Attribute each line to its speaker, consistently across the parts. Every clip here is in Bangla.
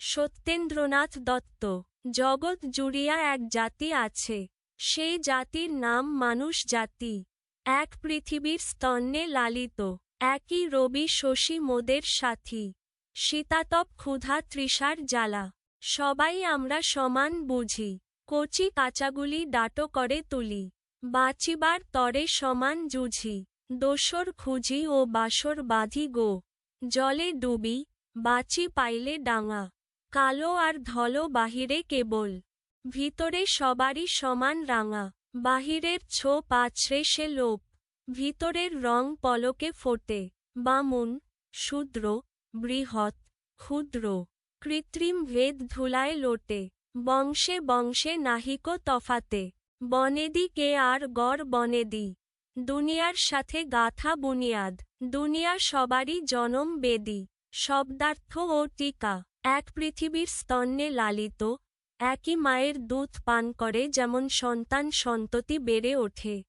Speaker 1: সত্যেন্দ্রনাথ দত্ত, জগৎ জুড়িয়া এক জাতি আছে। সেই জাতির নাম মানুষ জাতি। এক পৃথিবীর স্তন্যে লালিত। একই রবি শশী মোদের সাথী। শীতাতপ ক্ষুধা তৃষার জ্বালা। সবাই আমরা সমান বুঝি। কচি কাঁচাগুলি ডাটো করে তুলি। বাঁচিবার তরে সমান জুঝি দোসর খুঁজি ও বাসর বাঁধি গো। জলে ডুবি, বাঁচি পাইলে ডাঙা। কালো আর ধলো বাহিরে কেবল। ভিতরে সবারই সমান রাঙা। বাহিরের ছোপ আছড়ে সে লোপ। ভিতরের রং পলকে ফোটে। বামুন, শূদ্র, বৃহৎ, ক্ষুদ্র। কৃত্রিম ভেদ ধুলায় লোটে। বংশে বংশে নাহিক তফাতে। বনেদি কে আর গড় বনেদি। দুনিয়ার সাথে গাথা বুনিয়াদ। দুনিয়া সবারই জনম বেদি। শব্দার্থ ও টিকা। এক পৃথিবীর স্তন্যে লালিত, একই মায়ের দুধ পান করে যেমন সন্তান সন্ততি বেড়ে ওঠে।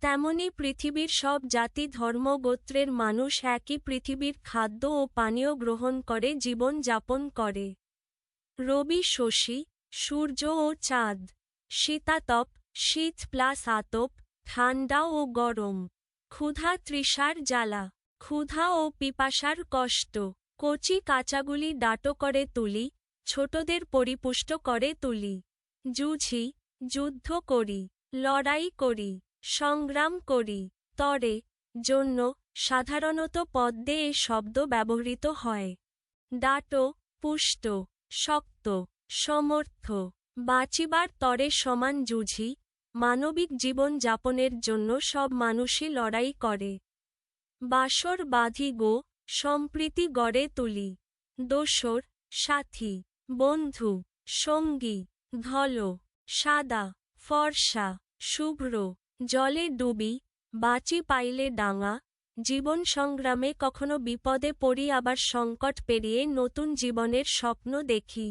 Speaker 1: তেমনি পৃথিবীর সব জাতি, ধর্ম, গোত্রের মানুষ একই পৃথিবীর খাদ্য ও পানীয় গ্রহণ করে, জীবন যাপন করে। রবি, শশী, সূর্য ও চাঁদ, শীতাতপ, শীত প্লাস আতপ, ঠান্ডা ও গরম, ক্ষুধা তৃষার জ্বালা, ক্ষুধা ও পিপাসার কষ্ট। কচি কাঁচাগুলি ডাটো করে তুলি, ছোটদের পরিপুষ্ট করে তুলি। জুঝি যুদ্ধ করি, লড়াই করি, সংগ্রাম করি। তরে, জন্য সাধারণত পদ্মে এ শব্দ ব্যবহৃত হয়। ডাটো, পুষ্ট, শক্ত, সমর্থ, বাঁচিবার তরে সমান জুঝি মানবিক জীবন যাপনের জন্য সব মানুষই লড়াই করে। বাসর বাঁধি গো সম্প্রীতি গড়ে তুলি। দোসর, সাথী, বন্ধু, সঙ্গী, ধল, সাদা, ফর্সা, শুভ্র, জলে ডুবি, বাঁচি পাইলে ডাঙা, জীবন সংগ্রামে কখনো বিপদে পড়ি আবার সংকট পেরিয়ে নতুন জীবনের স্বপ্ন দেখি।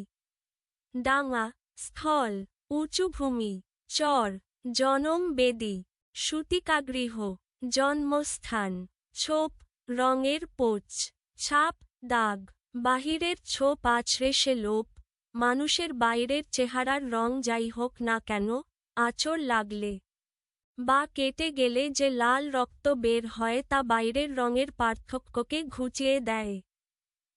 Speaker 1: ডাঙা, স্থল, উঁচু ভূমি, চর, জনম বেদি, সুতিকাগৃহ, জন্মস্থান, ছোপ রঙের পোচ, ছাপ, দাগ, বাহিরের ছোপ আছড়ে সে লোপ মানুষের বাইরের চেহারার রং যাই হোক না কেন আচর লাগলে। বা কেটে গেলে যে লাল রক্ত বের হয় তা বাইরের রঙের পার্থক্যকে ঘুচিয়ে দেয়।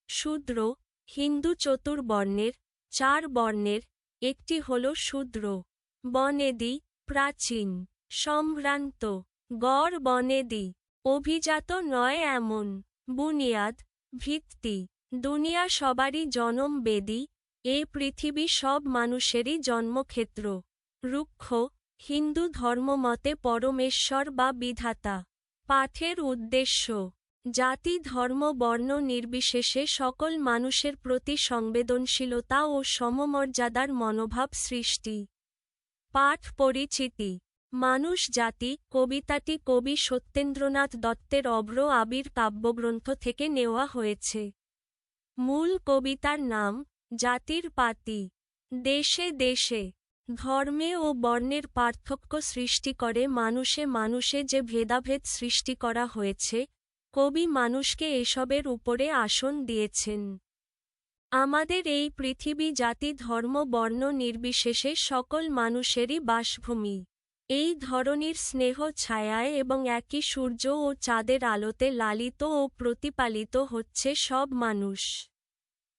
Speaker 1: শূদ্র, হিন্দু চতুর্বর্ণের, চার বর্ণের, একটি হল শূদ্র। বনেদি, প্রাচীন, সম্ভ্রান্ত, গড় বনেদি। অভিজাত নয় এমন। বুনিয়াদ, ভিত্তি। দুনিয়া সবারই জনম বেদি, এ পৃথিবী সব মানুষেরই জন্মক্ষেত্র। রুক্ষ, হিন্দু ধর্মমতে পরমেশ্বর বা বিধাতা। পাঠের উদ্দেশ্য, জাতি ধর্ম বর্ণ নির্বিশেষে সকল মানুষের প্রতি সংবেদনশীলতা ও সমমর্যাদার মনোভাব সৃষ্টি। পাঠ পরিচিতি মানুষ জাতি, কবিতাটি কবি সত্যেন্দ্রনাথ দত্তের অব্র আবির কাব্যগ্রন্থ থেকে নেওয়া হয়েছে। মূল কবিতার নাম, জাতির পাতি। দেশে দেশে, ধর্মে ও বর্ণের পার্থক্য সৃষ্টি করে মানুষে মানুষে যে ভেদাভেদ সৃষ্টি করা হয়েছে, কবি মানুষকে এসবের উপরে আসন দিয়েছেন। আমাদের এই পৃথিবী জাতি ধর্ম বর্ণ নির্বিশেষে সকল মানুষেরই বাসভূমি। এই ধরনের স্নেহ ছায়ায় এবং একই সূর্য ও চাঁদের আলোতে লালিত ও প্রতিপালিত হচ্ছে সব মানুষ।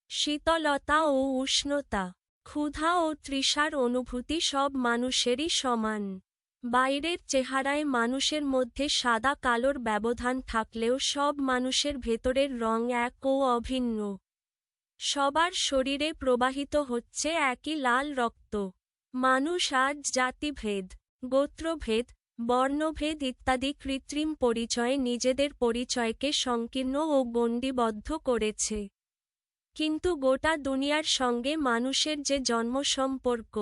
Speaker 1: শীতলতা ও উষ্ণতা, ক্ষুধা ও তৃষার অনুভূতি সব মানুষেরই সমান। বাইরের চেহারায় মানুষের মধ্যে সাদা কালোর ব্যবধান থাকলেও সব মানুষের ভেতরের রং এক ও অভিন্ন। সবার শরীরে প্রবাহিত হচ্ছে একই লাল রক্ত। মানুষ আজ জাতিভেদ। গোত্রভেদ, বর্ণভেদ ইত্যাদি কৃত্রিম পরিচয়ে নিজেদের পরিচয়কে সংকীর্ণ ও গণ্ডিবদ্ধ করেছে। কিন্তু গোটা দুনিয়ার সঙ্গে মানুষের যে জন্ম সম্পর্ক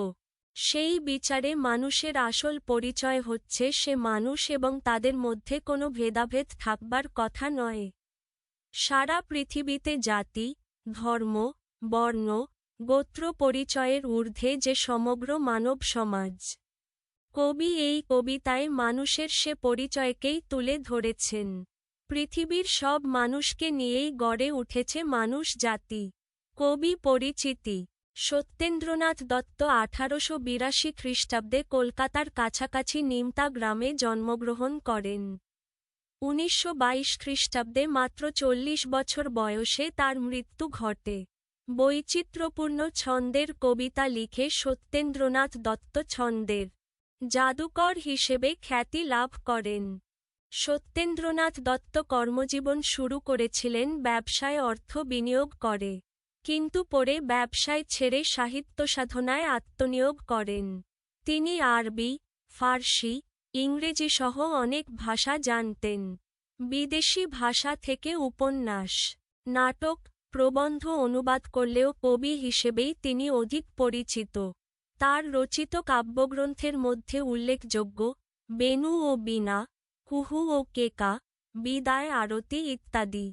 Speaker 1: সেই বিচারে মানুষের আসল পরিচয় হচ্ছে সে মানুষ এবং তাদের মধ্যে কোনো ভেদাভেদ থাকবার কথা নয়। সারা পৃথিবীতে জাতি, ধর্ম, বর্ণ, গোত্র পরিচয়ের ঊর্ধ্বে যে সমগ্র মানব সমাজ কবি এই কবিতায় মানুষের সে পরিচয়কেই তুলে ধরেছেন। পৃথিবীর সব মানুষকে নিয়েই গড়ে উঠেছে মানুষ জাতি। কবি পরিচিতি। সত্যেন্দ্রনাথ দত্ত আঠারোশো বিরাশি খ্রিস্টাব্দে কলকাতার কাছাকাছি নিমতা গ্রামে জন্মগ্রহণ করেন। উনিশশো বাইশ খ্রিস্টাব্দে মাত্র চল্লিশ বছর বয়সে তার মৃত্যু ঘটে। বৈচিত্র্যপূর্ণ ছন্দের কবিতা লিখে সত্যেন্দ্রনাথ দত্ত ছন্দের জাদুকর হিসেবে খ্যাতি লাভ করেন। সত্যেন্দ্রনাথ দত্ত কর্মজীবন শুরু করেছিলেন ব্যবসায় অর্থ বিনিয়োগ করে, কিন্তু পরে ব্যবসায় ছেড়ে সাহিত্য সাধনায় আত্মনিয়োগ করেন। তিনি আরবি, ফার্সি, ইংরেজি সহ অনেক ভাষা জানতেন। বিদেশি ভাষা থেকে উপন্যাস, নাটক, প্রবন্ধ অনুবাদ করলেও কবি হিসেবেই তিনি অধিক পরিচিত। তার রচিত কাব্যগ্রন্থের মধ্যে উল্লেখযোগ্য, বেনু ও বীণা কুহু ও কেকা, বিদায় আরতি ইত্যাদি।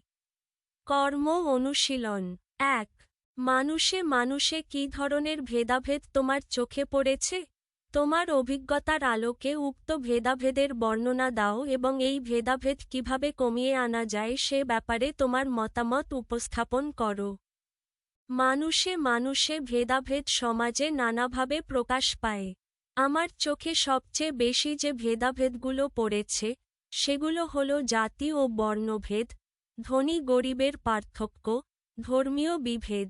Speaker 1: কর্ম অনুশীলন। এক, মানুষে মানুষে কি ধরনের ভেদাভেদ তোমার চোখে পড়েছে? তোমার অভিজ্ঞতার আলোকে উক্ত ভেদাভেদের বর্ণনা দাও এবং এই ভেদাভেদ কীভাবে কমিয়ে আনা যায় সে ব্যাপারে তোমার মতামত উপস্থাপন করো। মানুষে মানুষে ভেদাভেদ সমাজে নানাভাবে প্রকাশ পায়। আমার চোখে সবচেয়ে বেশি যে ভেদাভেদগুলো পড়েছে, সেগুলো হল জাতি ও বর্ণভেদ, ধনী গরিবের পার্থক্য, ধর্মীয় বিভেদ।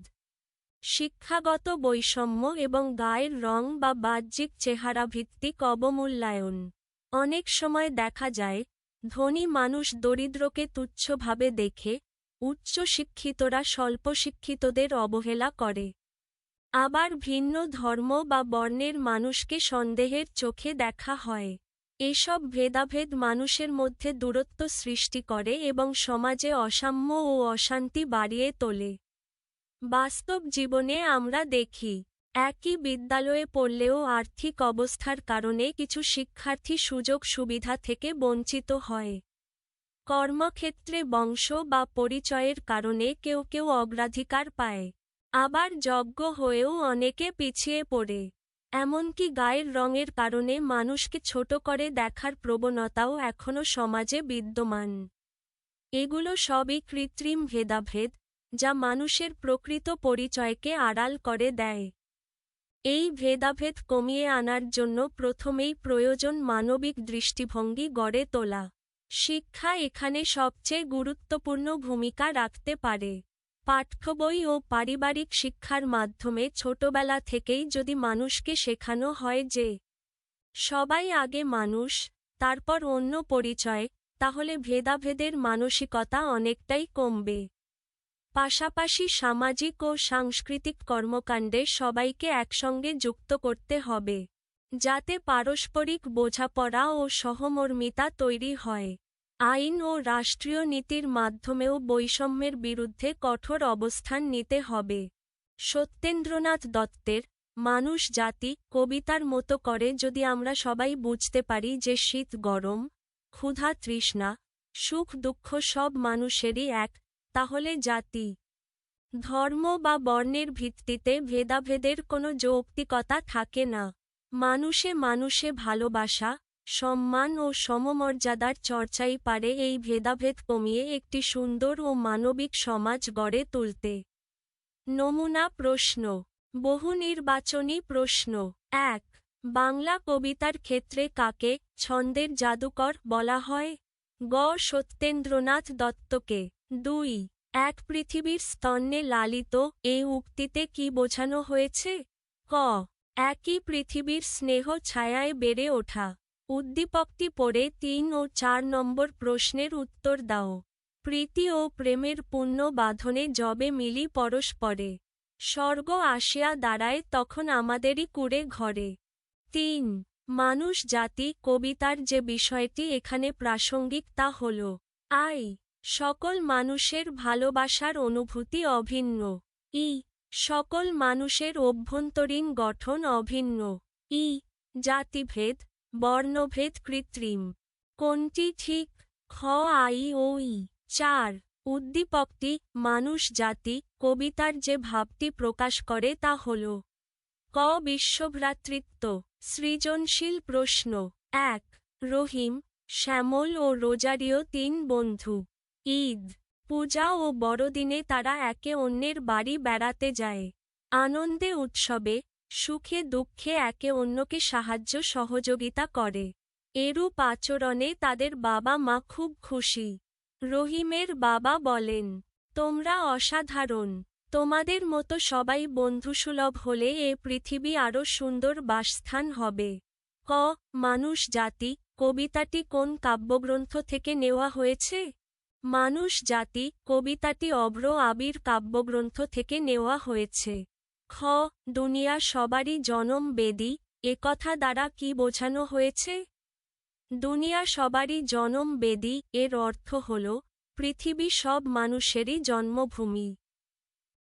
Speaker 1: শিক্ষাগত বৈষম্য এবং গায়ের রং বা বাহ্যিক চেহারা ভিত্তিক অবমূল্যায়ন। অনেক সময় দেখা যায়, ধনী মানুষ দরিদ্রকে তুচ্ছভাবে দেখে উচ্চ শিক্ষিতরা স্বল্প শিক্ষিতদের অবহেলা করে। আবার ভিন্ন ধর্ম বা বর্ণের মানুষকে সন্দেহের চোখে দেখা হয়। এসব ভেদাভেদ মানুষের মধ্যে দূরত্ব সৃষ্টি করে এবং সমাজে অসাম্য ও অশান্তি বাড়িয়ে তোলে। বাস্তব জীবনে আমরা দেখি, একই বিদ্যালয়ে পড়লেও আর্থিক অবস্থার কারণে কিছু শিক্ষার্থী সুযোগ সুবিধা থেকে বঞ্চিত হয়। কর্মক্ষেত্রে বংশ বা পরিচয়ের কারণে কেউ কেউ অগ্রাধিকার পায়। আবার যজ্ঞ হয়েও অনেকে পিছিয়ে পড়ে। এমনকি গায়ের রঙের কারণে মানুষকে ছোট করে দেখার প্রবণতাও এখনও সমাজে বিদ্যমান। এগুলো সবই কৃত্রিম ভেদাভেদ, যা মানুষের প্রকৃত পরিচয়কে আড়াল করে দেয়। এই ভেদাভেদ কমিয়ে আনার জন্য প্রথমেই প্রয়োজন মানবিক দৃষ্টিভঙ্গি গড়ে তোলা। শিক্ষা এখানে সবচেয়ে গুরুত্বপূর্ণ ভূমিকা রাখতে পারে। পাঠ্যবই ও পারিবারিক শিক্ষার মাধ্যমে ছোটবেলা থেকেই যদি মানুষকে শেখানো হয় যে, সবাই আগে মানুষ, তারপর অন্য পরিচয়, তাহলে ভেদাভেদের মানসিকতা অনেকটাই কমবে। পাশাপাশি সামাজিক ও সাংস্কৃতিক কর্মকাণ্ডে সবাইকে একসঙ্গে যুক্ত করতে হবে। যাতে পারস্পরিক বোঝাপড়া ও সহমর্মিতা তৈরি হয়। আইন ও রাষ্ট্রীয় নীতির মাধ্যমেও বৈষম্যের বিরুদ্ধে কঠোর অবস্থান নিতে হবে। সত্যেন্দ্রনাথ দত্তের মানুষ জাতি কবিতার মতো করে যদি আমরা সবাই বুঝতে পারি যে শীত, গরম, ক্ষুধা, তৃষ্ণা, সুখ, দুঃখ সব মানুষেরই এক, তাহলে জাতি। ধর্ম বা বর্ণের ভিত্তিতে ভেদাভেদের কোনো যৌক্তিকতা থাকে না। মানুষে মানুষে ভালোবাসা, সম্মান ও সমমর্যাদার চর্চাই পারে এই ভেদাভেদ কমিয়ে একটি সুন্দর ও মানবিক সমাজ গড়ে তুলতে। নমুনা প্রশ্ন। বহু নির্বাচনী প্রশ্ন। এক, বাংলা কবিতার ক্ষেত্রে কাকে ছন্দের জাদুকর বলা হয়? গ, সত্যেন্দ্রনাথ দত্তকে। দুই, এক পৃথিবীর স্তন্যে লালিত এই উক্তিতে কি বোঝানো হয়েছে? ক একই পৃথিবীর স্নেহ ছায়ায় বেড়ে ওঠা। উদ্দীপকটি পড়ে তিন ও চার নম্বর প্রশ্নের উত্তর দাও। প্রীতি ও প্রেমের পুণ্য বাঁধনে জবে মিলি পরস্পরে স্বর্গ আসিয়া দাঁড়ায় তখন আমাদেরই কুড়ে ঘরে। তিন, মানুষ, জাতি, কবিতার যে বিষয়টি এখানে প্রাসঙ্গিক তা হল। আই, সকল মানুষের ভালোবাসার অনুভূতি অভিন্ন। ই সকল মানুষের অভ্যন্তরীণ গঠন অভিন্ন। ই, জাতিভেদ, বর্ণভেদ কৃত্রিম। কোনটি ঠিক? খ, আই, ও, ই। চার, উদ্দীপকটি, মানুষ, জাতি, কবিতার যে ভাবটি প্রকাশ করে তা হল। ক, বিশ্বভ্রাতৃত্ব, সৃজনশীল প্রশ্ন। এক, রহিম, শ্যামল ও রোজারিও তিন বন্ধু। ঈদ পূজা ও বড়দিনে তারা একে অন্যের বাড়ি বেড়াতে যায়। আনন্দে উৎসবে, সুখে দুঃখে একে অন্যকে সাহায্য সহযোগিতা করে। এরূপ আচরণে তাদের বাবা মা খুব খুশি। রহিমের বাবা বলেন, তোমরা অসাধারণ। তোমাদের মতো সবাই বন্ধুসুলভ হলে এ পৃথিবী আরও সুন্দর বাসস্থান হবে। ক, মানুষ জাতি, কবিতাটি কোন কাব্যগ্রন্থ থেকে নেওয়া হয়েছে? মানুষ জাতি, কবিতাটি অব্র আবির কাব্যগ্রন্থ থেকে নেওয়া হয়েছে। খ, দুনিয়া সবারই জনম বেদি একথা দ্বারা কি বোঝানো হয়েছে? দুনিয়া সবারই জনম বেদি, এর অর্থ হল, পৃথিবী সব মানুষেরই জন্মভূমি।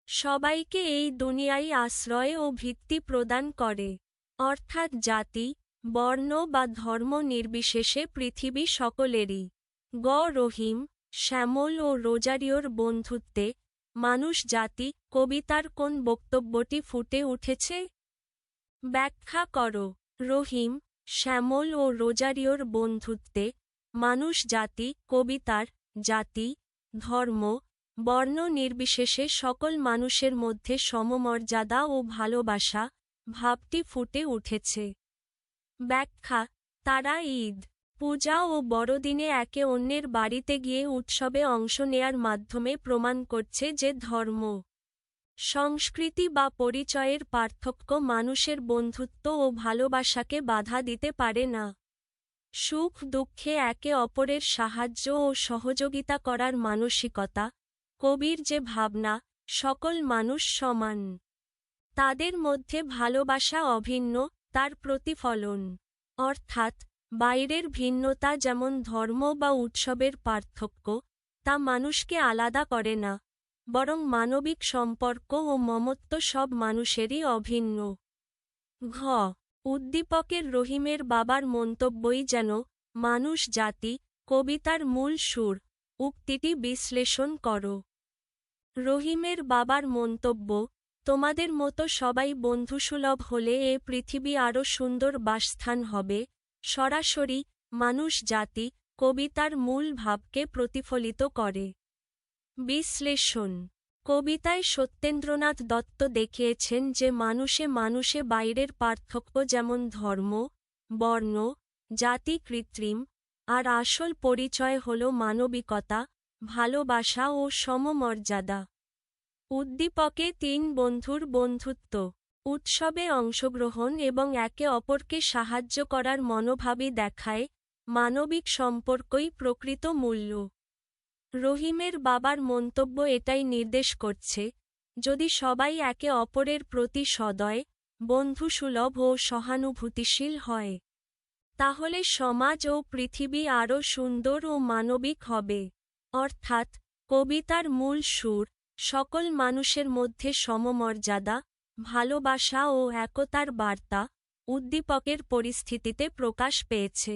Speaker 1: সবাইকে এই দুনিয়ায় আশ্রয় ও ভিত্তি প্রদান করে। অর্থাৎ জাতি, বর্ণ বা ধর্ম নির্বিশেষে পৃথিবী সকলেরই। গ, রহিম শ্যামল ও রোজারিওর বন্ধুত্বে মানুষ, জাতি, কবিতার কোন বক্তব্যটি ফুটে উঠেছে? ব্যাখ্যা করো। রহিম, শ্যামল ও রোজারিওর বন্ধুত্বে মানুষ, জাতি, কবিতার, জাতি, ধর্ম, বর্ণ নির্বিশেষে সকল মানুষের মধ্যে সমমর্যাদা ও ভালোবাসা ভাবটি ফুটে উঠেছে। ব্যাখ্যা, তারা ঈদ। পূজা ও বড়দিনে একে অন্যের বাড়িতে গিয়ে উৎসবে অংশ নেয়ার মাধ্যমে প্রমাণ করছে যে ধর্ম, সংস্কৃতি বা পরিচয়ের পার্থক্য মানুষের বন্ধুত্ব ও ভালোবাসাকে বাধা দিতে পারে না। সুখ দুঃখে একে অপরের সাহায্য ও সহযোগিতা করার মানসিকতা, কবির যে ভাবনা, সকল মানুষ সমান। তাদের মধ্যে ভালোবাসা অভিন্ন, তার প্রতিফলন, অর্থাৎ বাইরের ভিন্নতা যেমন ধর্ম বা উৎসবের পার্থক্য, তা মানুষকে আলাদা করে না, বরং মানবিক সম্পর্ক ও মমত্ব সব মানুষেরই অভিন্ন। ঘ, উদ্দীপকের রহিমের বাবার মন্তব্যই যেন মানুষ, জাতি, কবিতার মূল সুর, উক্তিটি বিশ্লেষণ করো। রহিমের বাবার মন্তব্য, তোমাদের মতো সবাই বন্ধুসুলভ হলে এ পৃথিবী আরও সুন্দর বাসস্থান হবে সরাসরি মানুষ, জাতি, কবিতার মূল ভাবকে প্রতিফলিত করে। বিশ্লেষণ। কবিতায় সত্যেন্দ্রনাথ দত্ত দেখিয়েছেন যে মানুষে মানুষে বাইরের পার্থক্য যেমন ধর্ম, বর্ণ, জাতি কৃত্রিম, আর আসল পরিচয় হল মানবিকতা, ভালোবাসা ও সমমর্যাদা। উদ্দীপকে তিন বন্ধুর বন্ধুত্ব। উৎসবে অংশগ্রহণ এবং একে অপরকে সাহায্য করার মনোভাবই দেখায় মানবিক সম্পর্কই প্রকৃত মূল্য। রহিমের বাবার মন্তব্য এটাই নির্দেশ করছে, যদি সবাই একে অপরের প্রতি সদয়, বন্ধুসুলভ ও সহানুভূতিশীল হয়, তাহলে সমাজ ও পৃথিবী আরও সুন্দর ও মানবিক হবে। অর্থাৎ কবিতার মূল সুর সকল মানুষের মধ্যে সমমর্যাদা ভালোবাসা ও একতার বার্তা উদ্দীপকের পরিস্থিতিতে প্রকাশ পেয়েছে।